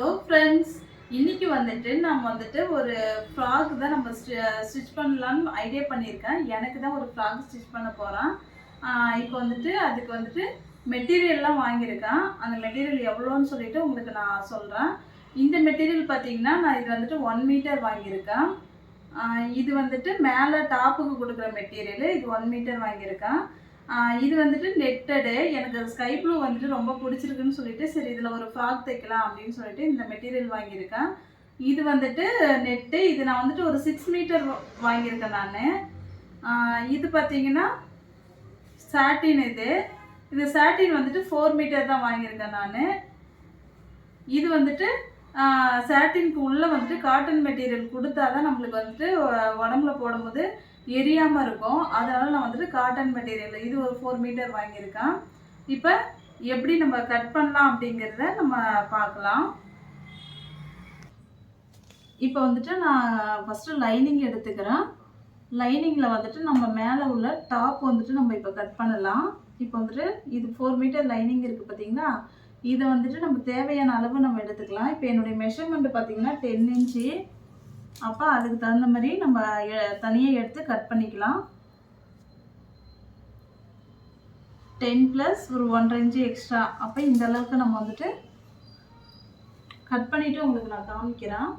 Hello friends இன்னைக்கு வந்துட்டு நம்ம வந்துட்டு ஒரு ஃப்ராக் தான் நம்ம ஸ்டிச் பண்ணலாம்னு ஐடியா பண்ணியிருக்கேன். எனக்கு தான் ஒரு ஃப்ராக் ஸ்டிச் பண்ண போகிறேன் இப்போ வந்துட்டு அதுக்கு வந்துட்டு மெட்டீரியல்லாம் வாங்கியிருக்கேன். அந்த மெட்டீரியல் எவ்வளோன்னு சொல்லிட்டு உங்களுக்கு நான் சொல்கிறேன் இந்த மெட்டீரியல் பார்த்தீங்கன்னா நான் இது வந்துட்டு ஒன் மீட்டர் வாங்கியிருக்கேன். இது வந்துட்டு மேலே டாப்புக்கு கொடுக்குற மெட்டீரியல் இது ஒன் மீட்டர் வாங்கியிருக்கேன். இது வந்துட்டு நெட்டடு எனக்கு ஸ்கை ப்ளூ வந்துட்டு ரொம்ப பிடிச்சிருக்குன்னு சொல்லிட்டு சரி இதில் ஒரு ஃப்ராக் தைக்கலாம் அப்படின்னு சொல்லிட்டு இந்த மெட்டீரியல் வாங்கியிருக்கேன். இது வந்துட்டு நெட்டு இது நான் வந்துட்டு ஒரு சிக்ஸ் மீட்டர் வாங்கியிருக்கேன் நான். இது பார்த்தீங்கன்னா சாட்டின் இது. இது சாட்டின் வந்துட்டு ஃபோர் மீட்டர் தான் வாங்கியிருக்கேன் நான். இது வந்துட்டு சாட்டினுக்கு உள்ளே வந்துட்டு காட்டன் மெட்டீரியல் கொடுத்தா தான் நம்மளுக்கு வந்துட்டு உடம்புல போடும்போது எரியாமல் இருக்கும். அதனால் நான் வந்துட்டு காட்டன் மெட்டீரியல் இது ஒரு ஃபோர் மீட்டர் வாங்கியிருக்கேன். இப்போ எப்படி நம்ம கட் பண்ணலாம் அப்படிங்கிறத நம்ம பார்க்கலாம். இப்போ வந்துட்டு நான் ஃபஸ்ட்டு லைனிங் எடுத்துக்கிறேன். லைனிங்கில் வந்துட்டு நம்ம மேலே உள்ள டாப் வந்துட்டு நம்ம இப்போ கட் பண்ணலாம். இப்போ வந்துட்டு இது ஃபோர் மீட்டர் லைனிங் இருக்குது பார்த்தீங்களா இதை வந்துட்டு நம்ம தேவையான அளவு நம்ம எடுத்துக்கலாம். இப்போ என்னுடைய மெஷர்மெண்ட் பார்த்தீங்கன்னா டென் இன்ச்சு அப்போ அதுக்கு தகுந்த மாதிரி நம்ம தனியாக எடுத்து கட் பண்ணிக்கலாம். டென் ப்ளஸ் ஒரு ஒன்றரை இன்ச்சு எக்ஸ்ட்ரா அப்போ இந்த அளவுக்கு நம்ம வந்துட்டு கட் பண்ணிவிட்டு உங்களுக்கு நான் காமிக்கிறேன்.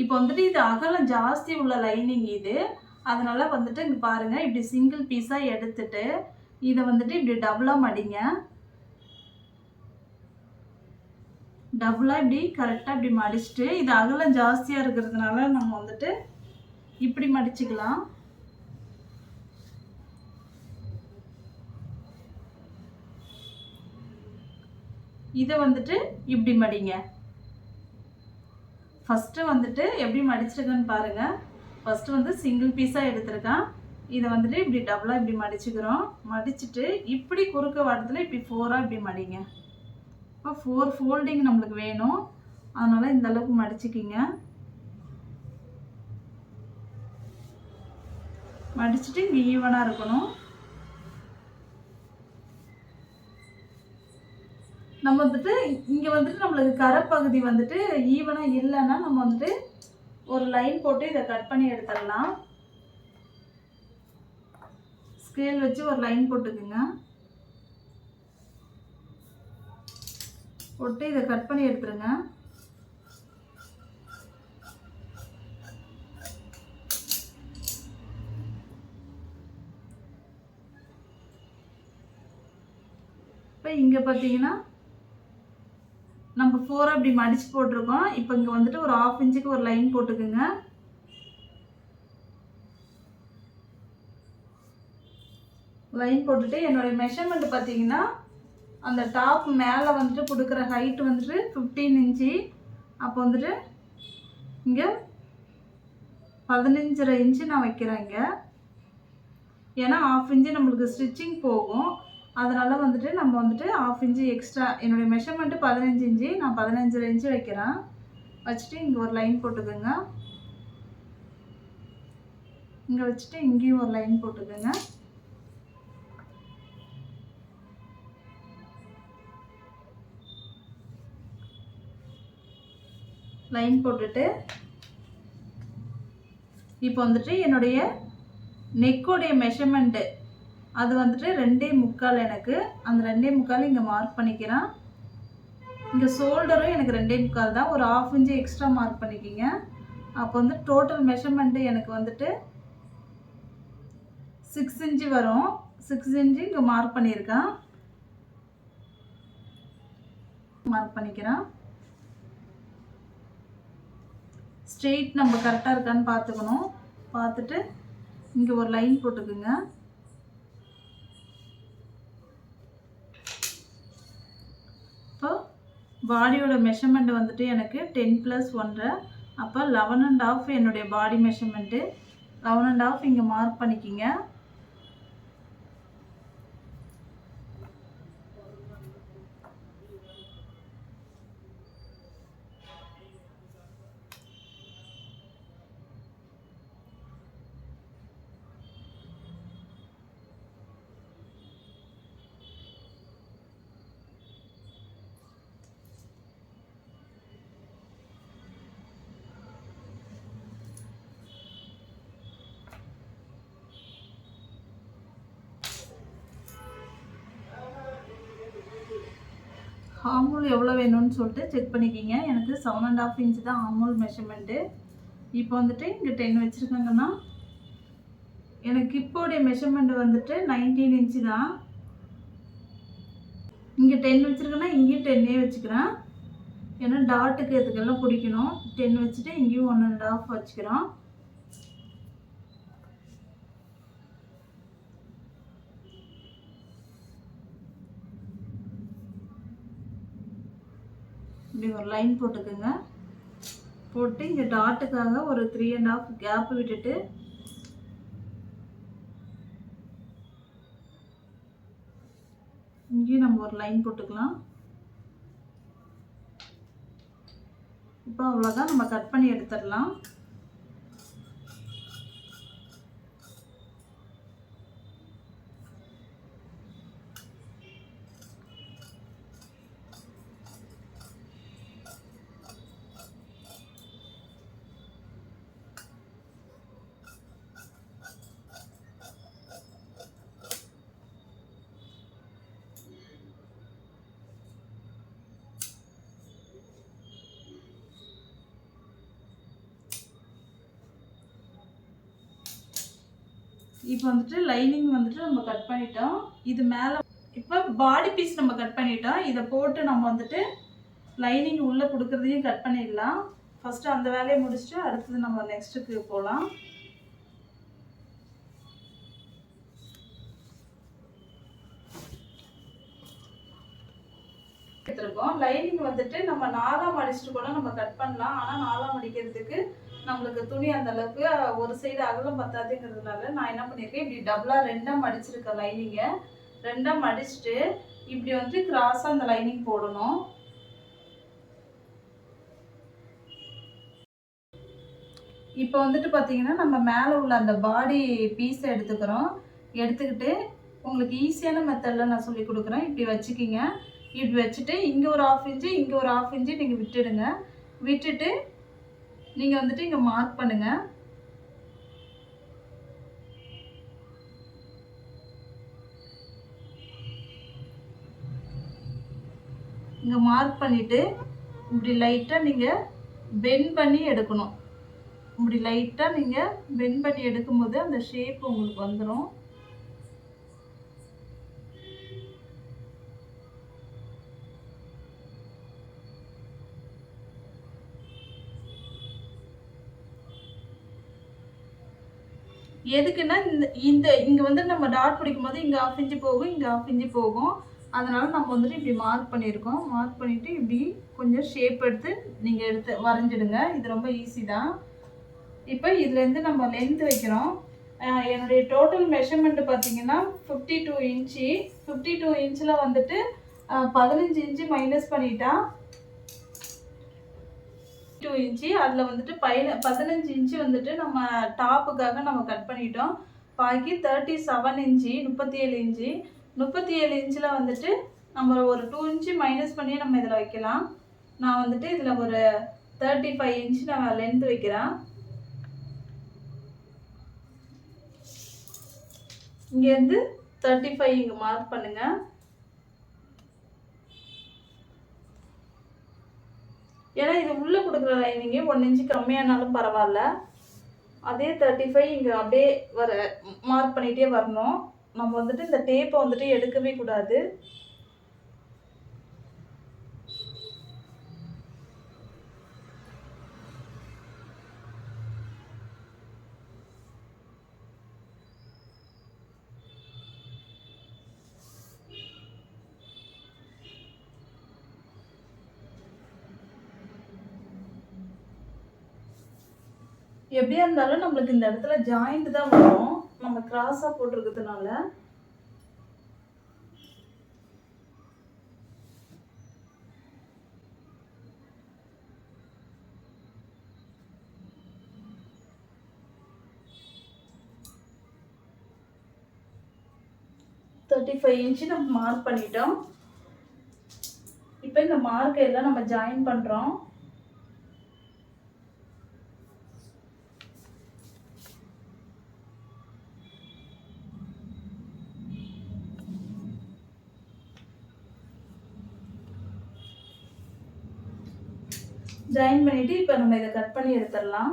இப்போ வந்துட்டு இது அகலம் ஜாஸ்தி உள்ள லைனிங் இது. அதனால் வந்துட்டு இங்கே பாருங்கள் இப்படி சிங்கிள் பீஸாக எடுத்துட்டு இதை வந்துட்டு இப்படி டபுளாக மடிங்க. டபுளாக இப்படி கரெக்டாக இப்படி மடிச்சுட்டு இது அகலம் ஜாஸ்தியாக இருக்கிறதுனால நம்ம வந்துட்டு இப்படி மடிச்சுக்கலாம். இதை வந்துட்டு இப்படி மடிங்க. ஃபஸ்ட்டு வந்துட்டு எப்படி மடிச்சிருக்கேன்னு பாருங்கள் ஃபஸ்ட்டு வந்து சிங்கிள் பீஸாக எடுத்திருக்கேன். இதை வந்துட்டு இப்படி டபுளாக இப்படி மடிச்சுக்கிறோம். மடிச்சுட்டு இப்படி குறுக்க வாரத்தில் இப்படி ஃபோராக இப்படி மடிங்க. இப்போ ஃபோர் ஃபோல்டிங் நம்மளுக்கு வேணும். அதனால் இந்த அளவுக்கு மடிச்சுக்கிங்க. மடிச்சுட்டு இங்கே ஈவனாக இருக்கணும். நம்ம வந்துட்டு இங்கே வந்துட்டு நம்மளுக்கு கரைப்பகுதி வந்துட்டு ஈவனாக இல்லைன்னா நம்ம வந்துட்டு ஒரு லைன் போட்டு இதை கட் பண்ணி எடுத்துடலாம். ஸ்கேல் வச்சு ஒரு லைன் போட்டுக்குங்க. போட்டு இதை கட் பண்ணி எடுத்துருங்க. இப்போ இங்கே பார்த்தீங்கன்னா நம்ம ஃபோர் அப்படி மடித்து போட்டிருக்கோம். இப்போ இங்கே வந்துட்டு ஒரு ஆஃப் இன்ச்சுக்கு ஒரு லைன் போட்டுக்குங்க. லைன் போட்டுட்டு என்னுடைய மெஷர்மெண்ட் பார்த்தீங்கன்னா அந்த டாப் மேலே வந்துட்டு கொடுக்குற ஹைட் வந்துட்டு ஃபிஃப்டீன் இன்ச்சு. அப்போ வந்துட்டு இங்கே பதினஞ்சரை இன்ச்சு நான் வைக்கிறேன் இங்கே. ஏன்னா ஆஃப் இன்ச்சு நம்மளுக்கு ஸ்டிச்சிங் போகும். அதனால் வந்துட்டு நம்ம வந்துட்டு ஆஃப் இன்ச்சு எக்ஸ்ட்ரா என்னுடைய மெஷர்மெண்ட்டு பதினஞ்சு இன்ச்சு நான் பதினஞ்சரை இன்ச்சு வைக்கிறேன். வச்சுட்டு இங்கே ஒரு லைன் போட்டுக்கோங்க. இங்கே வச்சுட்டு இங்கேயும் ஒரு லைன் போட்டுக்கோங்க. லைன் போட்டுட்டு இப்போ வந்துட்டு என்னுடைய நெக்கோடைய மெஷர்மெண்ட்டு அது வந்துட்டு ரெண்டே முக்கால் எனக்கு. அந்த ரெண்டே முக்கால் இங்கே மார்க் பண்ணிக்கிறேன். இங்கே ஷோல்டரும் எனக்கு ரெண்டே முக்கால் தான். ஒரு ஆஃப் இன்ச்சு எக்ஸ்ட்ரா மார்க் பண்ணிக்கிங்க. அப்போ வந்து டோட்டல் மெஷர்மெண்ட்டு எனக்கு வந்துட்டு சிக்ஸ் இன்ச்சு வரும். சிக்ஸ் இன்ச்சு இங்கே மார்க் பண்ணியிருக்கேன். மார்க் பண்ணிக்கிறேன். ஸ்ட்ரெயிட் நம்ம கரெக்டாக இருக்கான்னு பார்த்துக்கணும். பார்த்துட்டு இங்கே ஒரு லைன் போட்டுக்குங்க இப்போ பாடியோட மெஷர்மெண்ட் வந்துட்டு எனக்கு டென் ப்ளஸ் ஒன்றரை. அப்போ லெவன் அண்ட் ஆஃப் என்னுடைய body measurement eleven and half இங்கே மார்க் பண்ணிக்கிங்க ஆமூல் எவ்வளோ வேணும்னு சொல்லிட்டு செக் பண்ணிக்கிங்க. எனக்கு செவன் அண்ட் ஆஃப் இன்ச்சு தான் ஆமூல் மெஷர்மெண்ட்டு இப்போ வந்துட்டு இங்கே டென் வச்சுருக்காங்கன்னா எனக்கு இப்போடைய மெஷர்மெண்ட் வந்துட்டு நைன்டீன் இன்ச்சு தான். இங்கே டென் வச்சுருக்கேன்னா இங்கேயும் டென்னே வச்சுக்கிறேன். ஏன்னா டாட்டுக்கு இதுக்கெல்லாம் பிடிக்கணும்? டென் வச்சுட்டு இங்கேயும் ஒன் அண்ட் ஆஃப் வச்சுக்கிறோம். இப்படி ஒரு லைன் போட்டுக்கோங்க. போட்டு இங்கே டாட்டுக்காக ஒரு த்ரீ அண்ட் ஆஃப் கேப் விட்டுட்டு இங்கேயும் நம்ம ஒரு லைன் போட்டுக்கலாம். இப்போ அவ்வளோதான் நம்ம கட் பண்ணி எடுத்துடலாம். இப்போ வந்துட்டு லைனிங் வந்துட்டு நம்ம கட் பண்ணிட்டோம். இது மேலே இப்போ பாடி பீஸ் நம்ம கட் பண்ணிட்டோம். இதை போட்டு நம்ம வந்துட்டு லைனிங் உள்ளே கொடுக்குறதையும் கட் பண்ணிடலாம். ஃபஸ்ட்டு அந்த வேலையை முடிச்சுட்டு அடுத்தது நம்ம நெக்ஸ்ட்டுக்கு போகலாம் எடுத்திருக்கோம். லைனிங் வந்துட்டு நம்ம நாலாம் அடிச்சுட்டு கூட நம்ம கட் பண்ணலாம். ஆனால் நாலாம் அடிக்கிறதுக்கு நம்மளுக்கு துணி அந்த அளவுக்கு ஒரு சைடு அகலம் பத்தாதுங்கிறதுனால நான் என்ன பண்ணியிருக்கேன் இப்படி டபுளாக ரெண்டாக மடிச்சிருக்கேன் லைனிங்கை ரெண்டாக மடிச்சுட்டு இப்படி வந்து கிராஸாக அந்த லைனிங் போடணும். இப்போ வந்துட்டு பார்த்தீங்கன்னா நம்ம மேலே உள்ள அந்த பாடி பீஸை எடுத்துக்கிறோம். எடுத்துக்கிட்டு உங்களுக்கு ஈஸியான மெத்தடில் நான் சொல்லி கொடுக்குறேன். இப்படி வச்சுக்கிங்க. இப்படி வச்சுட்டு இங்கே ஒரு ஆஃப் இன்ச்சு இங்கே ஒரு ஆஃப் இன்ச்சு நீங்கள் விட்டுடுங்க. விட்டுட்டு நீங்கள் வந்துட்டு இங்கே மார்க் பண்ணுங்கள் இங்கே மார்க் பண்ணிவிட்டு இப்படி லைட்டாக நீங்கள் பெண்ட் பண்ணி எடுக்கணும். இப்படி லைட்டாக நீங்கள் பெண்ட் பண்ணி எடுக்கும்போது அந்த ஷேப் உங்களுக்கு வந்துடும் எதுக்குன்னா இந்த இந்த இங்கே வந்து நம்ம டாட் பிடிக்கும் போது இங்கே ஆஃப் இன்ச்சு போகும் இங்கே ஆஃப் இன்ச்சு போகும். அதனால் நம்ம வந்துட்டு இப்படி மார்க் பண்ணியிருக்கோம். மார்க் பண்ணிவிட்டு இப்படி கொஞ்சம் ஷேப் எடுத்து நீங்கள் எடுத்து வரைஞ்சிடுங்க. இது ரொம்ப ஈஸி தான். இப்போ இதுலேருந்து நம்ம லென்த் வைக்கிறோம். என்னுடைய டோட்டல் மெஷர்மெண்ட் பார்த்தீங்கன்னா fifty two inch fifty two இன்ச்சில் வந்துட்டு பதினஞ்சு இன்ச்சு மைனஸ் பண்ணிட்டா டூ இன்ச்சு அதில் வந்துட்டு பைன பதினஞ்சு இன்ச்சு வந்துட்டு நம்ம டாப்புக்காக நம்ம கட் பண்ணிட்டோம். பாக்கி தேர்ட்டி செவன் இன்ச்சு முப்பத்தி ஏழு இன்ச்சு முப்பத்தி ஏழு இன்ச்சில் வந்துட்டு நம்ம ஒரு டூ இன்ச்சு மைனஸ் பண்ணி நம்ம இதில் வைக்கலாம். நான் வந்துட்டு இதில் ஒரு தேர்ட்டி ஃபைவ் இன்ச்சு நான் லென்த் வைக்கிறேன். இங்கேருந்து தேர்ட்டி ஃபைவ் இங்கே மார்க் பண்ணுங்கள் ஏன்னா இது உள்ளே கொடுக்குற லைனிங்கே ஒன் இன்ச்சு கம்மியானாலும் பரவாயில்ல. அதே தேர்ட்டி ஃபைவ் இங்கே அப்படியே வர மார்க் பண்ணிகிட்டே வரணும். நம்ம வந்துட்டு இந்த டேப்பை வந்துட்டு எடுக்கவே கூடாது. எப்படியா இருந்தாலும் நம்மளுக்கு இந்த இடத்துல ஜாயிண்ட் தான் வரும். நம்ம கிராஸாக போட்டிருக்கிறதுனால. தேர்ட்டி ஃபைவ் இன்ச்சு நம்ம மார்க் பண்ணிட்டோம். இப்போ இந்த மார்க்கை எல்லாம் நம்ம ஜாயின் பண்ணுறோம் ஜாயின் பண்ணிவிட்டு இப்போ நம்ம இதை கட் பண்ணி எடுத்துடலாம்.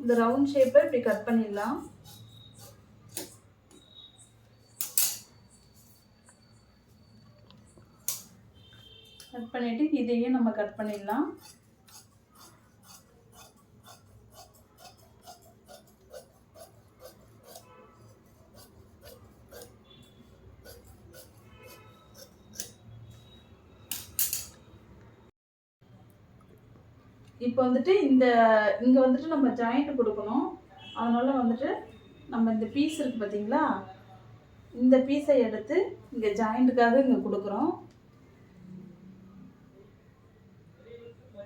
இந்த ரவுண்ட் ஷேப்பை இப்படி கட் பண்ணிடலாம். கட் பண்ணிவிட்டு இதையும் நம்ம கட் பண்ணிடலாம். இப்போ வந்துட்டு இந்த இங்கே வந்துட்டு நம்ம ஜாயிண்ட் கொடுக்கணும். அதனால் வந்துட்டு நம்ம இந்த பீஸ் இருக்குது பார்த்தீங்களா இந்த பீஸை எடுத்து இங்கே ஜாயிண்ட்டுக்காக இங்கே கொடுக்குறோம்.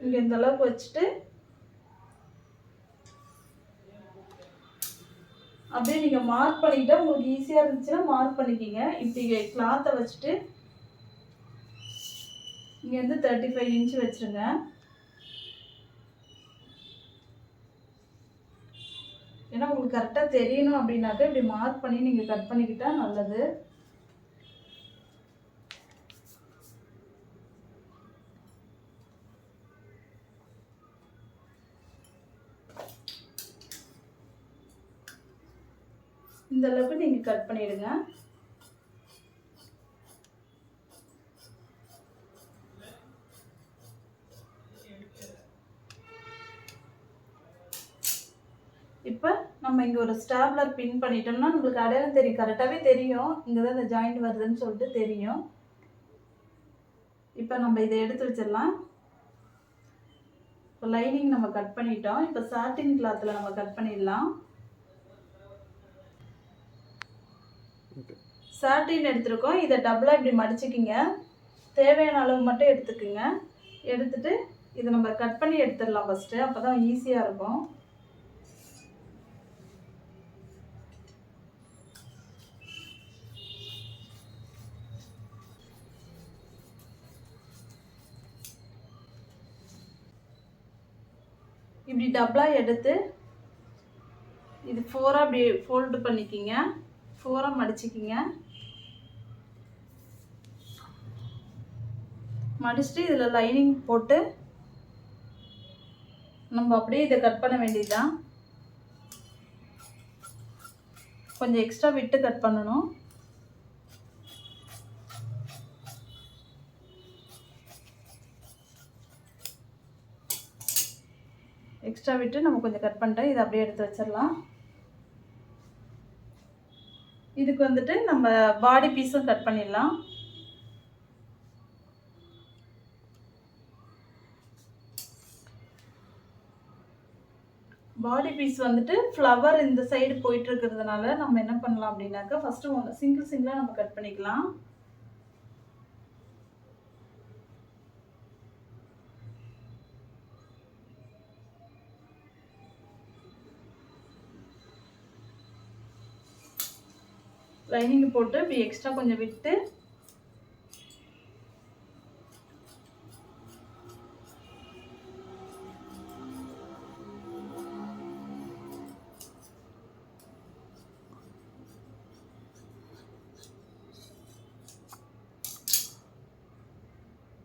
இங்கே இந்த அளவுக்கு வச்சுட்டு அப்படியே நீங்கள் மார்க் பண்ணிக்கிட்டா உங்களுக்கு ஈஸியாக இருந்துச்சுன்னா மார்க் பண்ணிக்கிங்க. இப்படி கிளாத்தை வச்சுட்டு இங்கேருந்து தேர்ட்டி ஃபைவ் இன்ச் வச்சுருங்க. ஏன்னா உங்களுக்கு கரெக்டாக தெரியணும் அப்படின்னாக்க இப்படி மார்க் பண்ணி நீங்கள் கட் பண்ணிக்கிட்டால் நல்லது. இந்த அளவுக்கு நீங்கள் கட் பண்ணிடுங்க. இப்போ நம்ம இங்கே ஒரு ஸ்டாப்லர் பின் பண்ணிட்டோம்னா நம்மளுக்கு அடையாளம் தெரியும். கரெக்டாகவே தெரியும். இங்கே தான் இந்த ஜாயிண்ட் வருதுன்னு சொல்லிட்டு தெரியும். இப்போ நம்ம இதை எடுத்து வச்சிடலாம். இப்போ லைனிங் நம்ம கட் பண்ணிட்டோம். இப்போ சாட்டின் கிளாத்தில் நம்ம கட் பண்ணிடலாம். சாட்டின் எடுத்திருக்கோம். இதை டபுளாக இப்படி மடிச்சுக்கிங்க. தேவையான அளவு மட்டும் எடுத்துக்குங்க. எடுத்துட்டு இதை நம்ம கட் பண்ணி எடுத்துடலாம் ஃபஸ்ட்டு அப்போ தான் ஈஸியாக இருக்கும். இப்படி டபுளாக எடுத்து இது ஃபோராக அப்படி ஃபோல்டு பண்ணிக்கிங்க. ஃபோராக மடிச்சுக்கிங்க. மடிச்சுட்டு இதில் லைனிங் போட்டு நம்ம அப்படியே இதை கட் பண்ண வேண்டியதுதான். கொஞ்சம் எக்ஸ்ட்ரா விட்டு கட் பண்ணணும். எக்ஸ்ட்ரா விட்டு நம்ம கொஞ்சம் கட் பண்ணிட்டோம் இதை அப்படியே எடுத்து வச்சிடலாம். இதுக்கு வந்துட்டு நம்ம பாடி பீஸும் கட் பண்ணிடலாம். பாடி பீஸ் வந்துட்டு ஃப்ளவர் இந்த சைடு போயிட்டு இருக்கிறதுனால நம்ம என்ன பண்ணலாம் அப்படின்னாக்கா ஃபஸ்ட்டு ஒன்று சிங்கிள் சிங்கிளாக நம்ம கட் பண்ணிக்கலாம். லைனிங் போட்டு இப்படி எக்ஸ்ட்ரா கொஞ்சம் விட்டு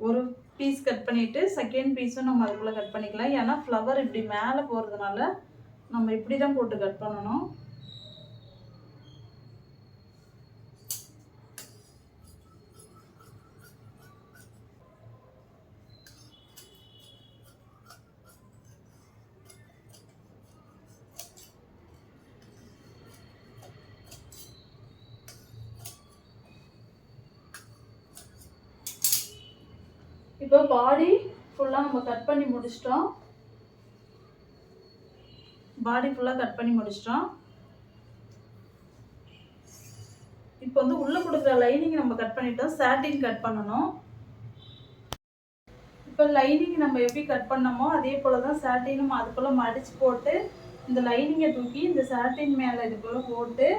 ஒரு பீஸ் கட் பண்ணிட்டு செகண்ட் பீஸும் நம்ம அதுக்குள்ளே கட் பண்ணிக்கலாம். ஏன்னா ஃப்ளவர் இப்படி மேலே போகிறதுனால நம்ம இப்படி தான் போட்டு கட் பண்ணணும். இப்போ பாடி ஃபுல்லாக நம்ம கட் பண்ணி முடிச்சிட்டோம். பாடி ஃபுல்லாக கட் பண்ணி முடிச்சிட்டோம். இப்போ வந்து உள்ளே கொடுக்குற லைனிங் நம்ம கட் பண்ணிட்டோம். சாட்டின் கட் பண்ணணும். இப்போ லைனிங் நம்ம எப்படி கட் பண்ணோமோ அதே போல் தான் சாட்டினும் அதுக்குள்ளே மடித்து போட்டு இந்த லைனிங்கை தூக்கி இந்த சாட்டின் மேலே இதுக்குள்ளே போட்டு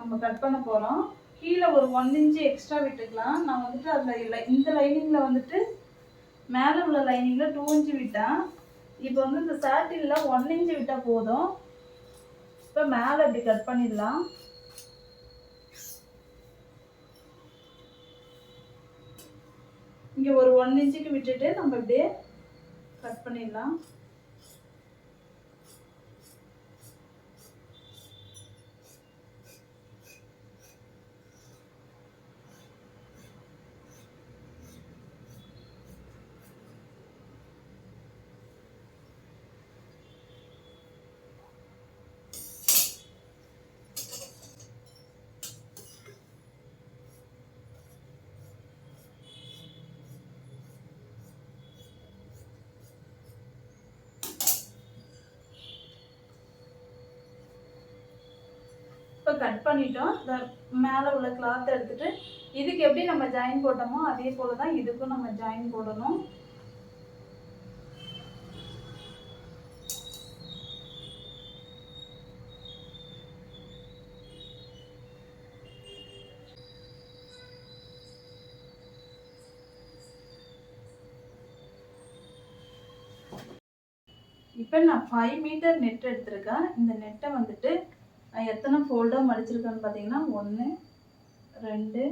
நம்ம கட் பண்ண போகிறோம் கீழே ஒரு ஒன் இன்ச்சு எக்ஸ்ட்ரா விட்டுக்கலாம். நான் வந்துட்டு அதில் இல்லை இந்த லைனிங்கில் வந்துட்டு மேலே உள்ள லைனிங்கில் டூ இன்ச்சு விட்டேன். இப்போ வந்து இந்த சாட்டினில் ஒன் இன்ச்சு விட்டால் போதும். இப்போ மேலே இப்படி கட் பண்ணிடலாம். இங்கே ஒரு ஒன் இன்ச்சுக்கு விட்டுட்டு நம்ம இப்படியே கட் பண்ணிடலாம். இப்போ கட் பண்ணிட்டோம். இந்த மேலே உள்ள கிளாத் எடுத்துட்டு இதுக்கு எப்படி நம்ம ஜாயின் போட்டோமோ அதே போல தான் இதுக்கும் நம்ம ஜாயின் போடணும். இப்போ நான் ஃபைவ் மீட்டர் நெட் எடுத்திருக்கேன். இந்த நெட்டை வந்துட்டு நான் எத்தனை ஃபோல்டாக மடிச்சிருக்கேன்னு பார்த்தீங்கன்னா ஒன்று ரெண்டு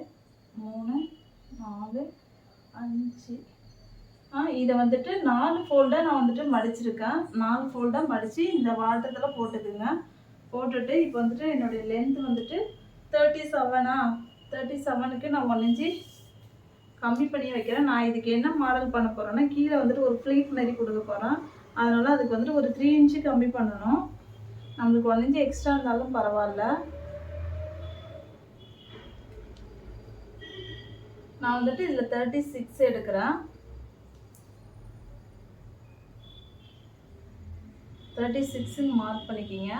மூணு நாலு அஞ்சு. ஆ இதை வந்துட்டு நாலு ஃபோல்டாக நான் வந்துட்டு மடிச்சிருக்கேன். நாலு ஃபோல்டாக மடித்து இந்த வாட்டத்தில் போட்டுக்குங்க. போட்டுட்டு இப்போ வந்துட்டு என்னுடைய லென்த் வந்துட்டு தேர்ட்டி செவனா தேர்ட்டி செவனுக்கு நான் ஒன் இன்ச்சு கம்மி பண்ணி வைக்கிறேன். நான் இதுக்கு என்ன மாடல் பண்ண போகிறேன்னா கீழே வந்துட்டு ஒரு ஃப்ளீட் மாதிரி கொடுக்க போகிறேன் அதனால் அதுக்கு வந்துட்டு ஒரு த்ரீ இன்ச்சு கம்மி பண்ணணும். நம்மளுக்கு ஒன் இன்ச்சு எக்ஸ்ட்ரா இருந்தாலும் பரவாயில்ல. நான் வந்துட்டு இதில் தேர்ட்டி சிக்ஸ் எடுக்கிறேன். தேர்ட்டி சிக்ஸுன்னு மார்க் பண்ணிக்கிங்க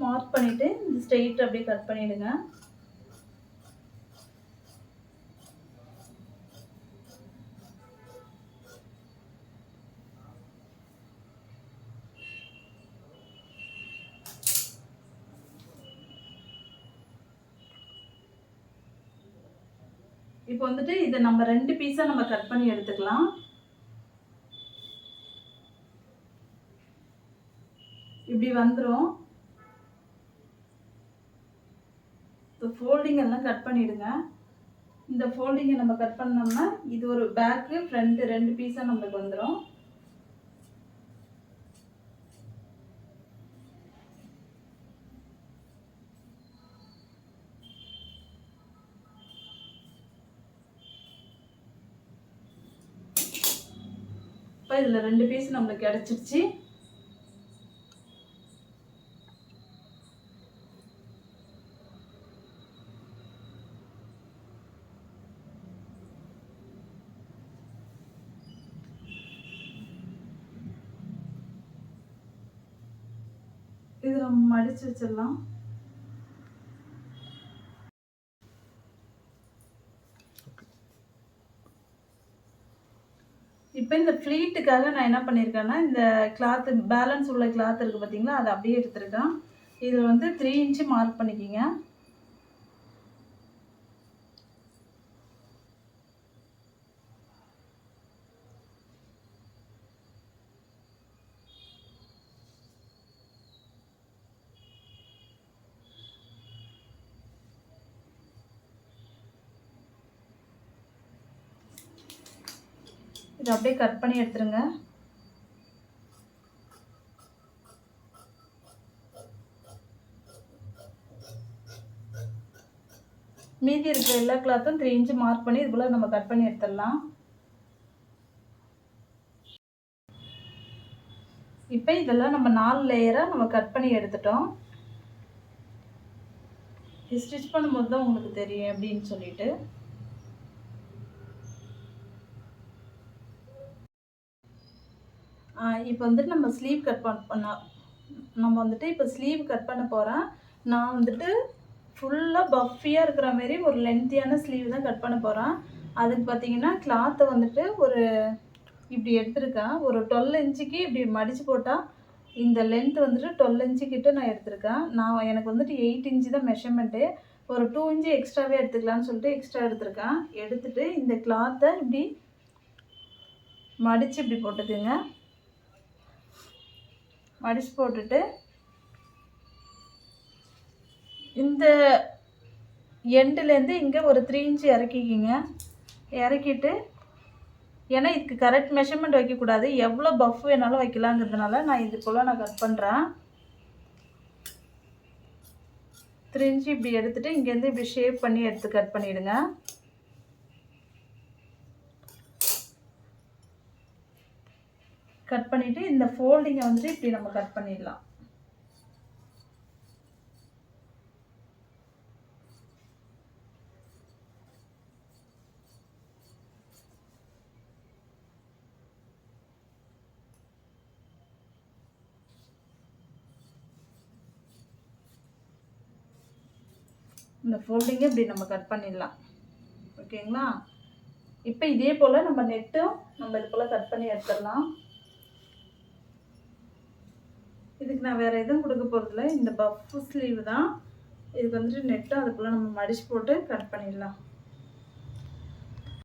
மார்க் பண்ணிவிட்டு இந்த ஸ்ட்ரெயிட் அப்படியே கட் பண்ணிவிடுங்க இப்போ வந்துட்டு இதை நம்ம ரெண்டு பீஸாக நம்ம கட் பண்ணி எடுத்துக்கலாம். இப்படி வந்துடும் ஃபோல்டிங் எல்லாம் கட் பண்ணிடுங்க. இந்த ஃபோல்டிங்கை நம்ம கட் பண்ணோம்னா இது ஒரு பேக்கு ஃப்ரண்ட்டு ரெண்டு பீஸாக நம்மளுக்கு வந்துடும் இப்போ இதில் ரெண்டு பீஸ் நம்மளுக்கு கிடச்சிருச்சு. மடிச்சு வச்சிடலாம். இப்போ இந்த ஃப்ளீட்டுக்காக நான் என்ன பண்ணியிருக்கேன்னா இந்த கிளாத்து பேலன்ஸ் உள்ள கிளாத் இருக்குது பார்த்தீங்களா அதை அப்படியே எடுத்துருக்கேன். இதில் வந்து த்ரீ இன்ச்சு மார்க் பண்ணிக்கிங்க. இதை அப்படியே கட் பண்ணி எடுத்துருங்க. மீதி இருக்கிற எல்லா கிளாத்தும் த்ரீ இன்ச்சு மார்க் பண்ணி இது நம்ம கட் பண்ணி எடுத்துடலாம். இப்போ இதெல்லாம் நம்ம நாலு லேயராக நம்ம கட் பண்ணி எடுத்துட்டோம். ஸ்டிச் பண்ணும்போது தான் உங்களுக்கு தெரியும் அப்படின்னு சொல்லிட்டு. இப்போ வந்துட்டு நம்ம ஸ்லீவ் கட் பண்ண நம்ம வந்துட்டு இப்போ ஸ்லீவ் கட் பண்ண போகிறேன் நான் வந்துட்டு ஃபுல்லாக பஃபியாக இருக்கிற மாரி ஒரு லென்த்தியான ஸ்லீவ் தான் கட் பண்ண போகிறேன் அதுக்கு பார்த்தீங்கன்னா கிளாத்தை வந்துட்டு ஒரு இப்படி எடுத்திருக்கேன். ஒரு டுவெல் இன்ச்சுக்கு இப்படி மடித்து போட்டால் இந்த லென்த் வந்துட்டு டுவெல் இன்ச்சு கிட்ட நான் எடுத்திருக்கேன். நான் எனக்கு வந்துட்டு எயிட் இன்ச்சு தான் மெஷர்மெண்ட்டு ஒரு டூ இன்ச்சு எக்ஸ்ட்ராவே எடுத்துக்கலாம்னு சொல்லிட்டு எக்ஸ்ட்ரா எடுத்திருக்கேன். எடுத்துட்டு இந்த கிளாத்தை இப்படி மடித்து இப்படி போட்டுக்குங்க. மடிச்சு போட்டுட்டு இந்த எண்டுலேருந்து இங்கே ஒரு த்ரீ இன்ச்சு இறக்கிக்கிங்க. இறக்கிட்டு ஏன்னா இதுக்கு கரெக்ட் மெஷர்மெண்ட் வைக்கக்கூடாது. எவ்வளோ பஃப் வேணாலும் வைக்கலாங்கிறதுனால நான் இது போல் நான் கட் பண்ணுறேன் த்ரீ இன்ச்சு இப்படி எடுத்துகிட்டு இங்கேருந்து இப்படி ஷேப் பண்ணி எடுத்து கட் பண்ணிவிடுங்க கட் பண்ணிவிட்டு இந்த ஃபோல்டிங்கை வந்துட்டு இப்படி நம்ம கட் பண்ணிடலாம். இந்த ஃபோல்டிங்கை இப்படி நம்ம கட் பண்ணிடலாம். ஓகேங்களா இப்போ இதே போல் நம்ம நெட்டும் நம்ம இது போல் கட் பண்ணி எடுத்துடலாம். இதுக்கு நான் வேறு எதுவும் கொடுக்க போகிறதில்ல இந்த பஃப் ஸ்லீவ் தான். இதுக்கு வந்துட்டு நெட்டும் அதுக்குள்ளே நம்ம மடிச்சு போட்டு கட் பண்ணிடலாம்.